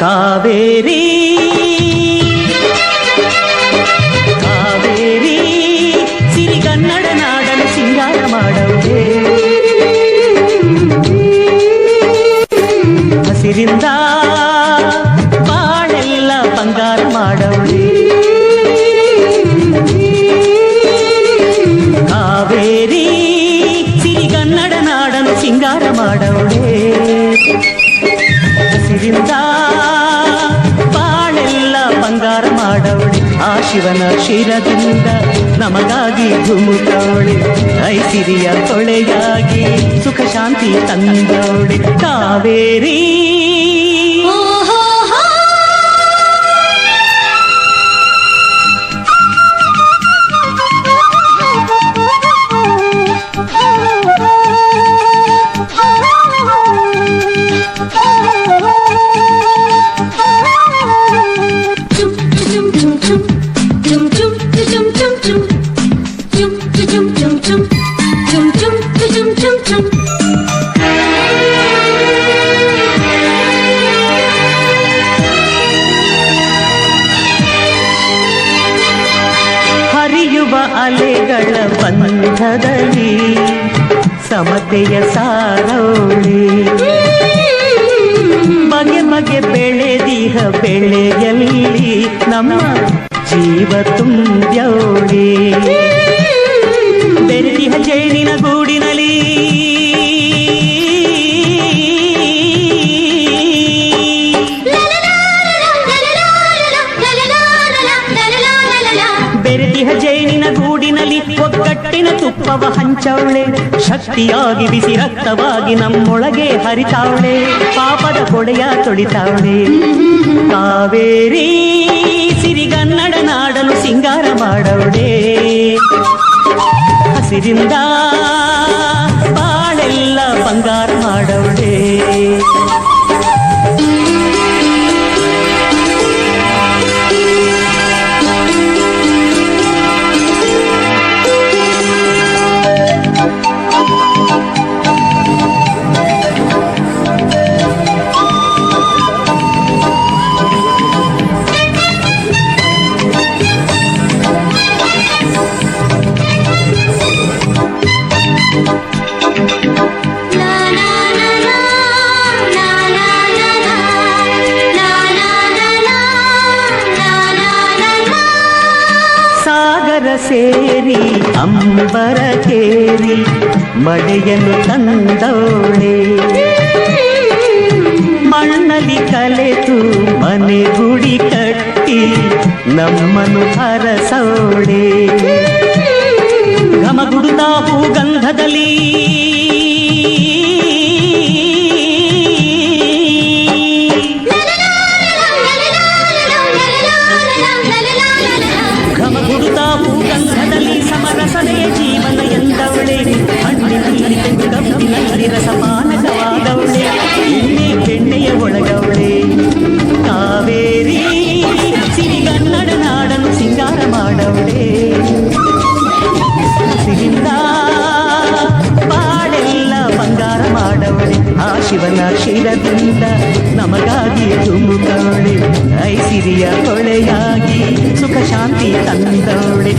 ಕಾವೇರಿ ಕಾವೇರಿ ಸಿರಿಗನ್ನಡ ನಾಡಲು ಸಿಂಗಾರ ಮಾಡವೇ ಹಸಿರಿಂದ ಬಾಳೆಲ್ಲ ಬಂಗಾರ ಮಾಡವಳೆ ಕಾವೇರಿ ಸಿರಿಗನ್ನಡ ನಾಡಲು ಸಿಂಗಾರ ಮಾಡವಳೆ ಹಸಿರಿಂದ ಬಾಳೆಲ್ಲ ಬಂಗಾರ ಮಾಡವಳೆ. ಆ ಶಿವನ ಶಿರದಿಂದ ನಮಗಾಗಿ ಧುಮುಕವಳೆ. ಐಸಿರಿಯ ತೊಳೆಯಾಗಿ ಸುಖ ಶಾಂತಿ ತಂದವಳೆ. ಕಾವೇರಿ ಹರಿಯುವ ಅಲೆಗಳ ಬಂಧದಲ್ಲಿ ಸಮತೆಯ ಸಾರೌಳಿ. ಬಗೆ ಬಗೆ ಬೆಳೆದಿಹ ಬೆಳೆಯಲ್ಲಿ ನಮ್ಮ ಜೀವ ತುಂಬ್ಯೌಳಿ. ಬೆರೆತಿಹ ಜೇನಿನ ಗೂಡಿನಲ್ಲಿ ಒಗ್ಗಟ್ಟಿನ ತುಪ್ಪವ ಹಂಚವಳೆ. ಶಕ್ತಿಯಾಗಿ ಬಿಸಿ ರಕ್ತವಾಗಿ ನಮ್ಮೊಳಗೆ ಹರಿತಾವಳೆ. ಪಾಪದ ಕೊಡೆಯ ತೊಳಿತಾವಳೆ. ಕಾವೇರಿ ಸಿರಿಗನ್ನಡ ನಾಡಲು ಸಿಂಗಾರ ಮಾಡವಳೆ. ಹಸಿರಿಂದ ಸೇರಿ ಅಂಬರ ಕೇರಿ ಮಳೆಯನ್ನು ತಂದವಳೆ ಮಣ್ಣಲ್ಲಿ ಕಲೆತು ಮನೆ ಗುಡಿ ಕಟ್ಟಿ ನಮ್ಮನ್ನು ಹರಸವಳೆ ಶಿವನ ಶಿರದಿಂದ ನಮಗಾಗಿ ತುಂಬುತ್ತಾಳೆ ಐಸಿರಿಯ ಕೊಳೆಯಾಗಿ ಸುಖ ಶಾಂತಿ ತಂದವಳೆ.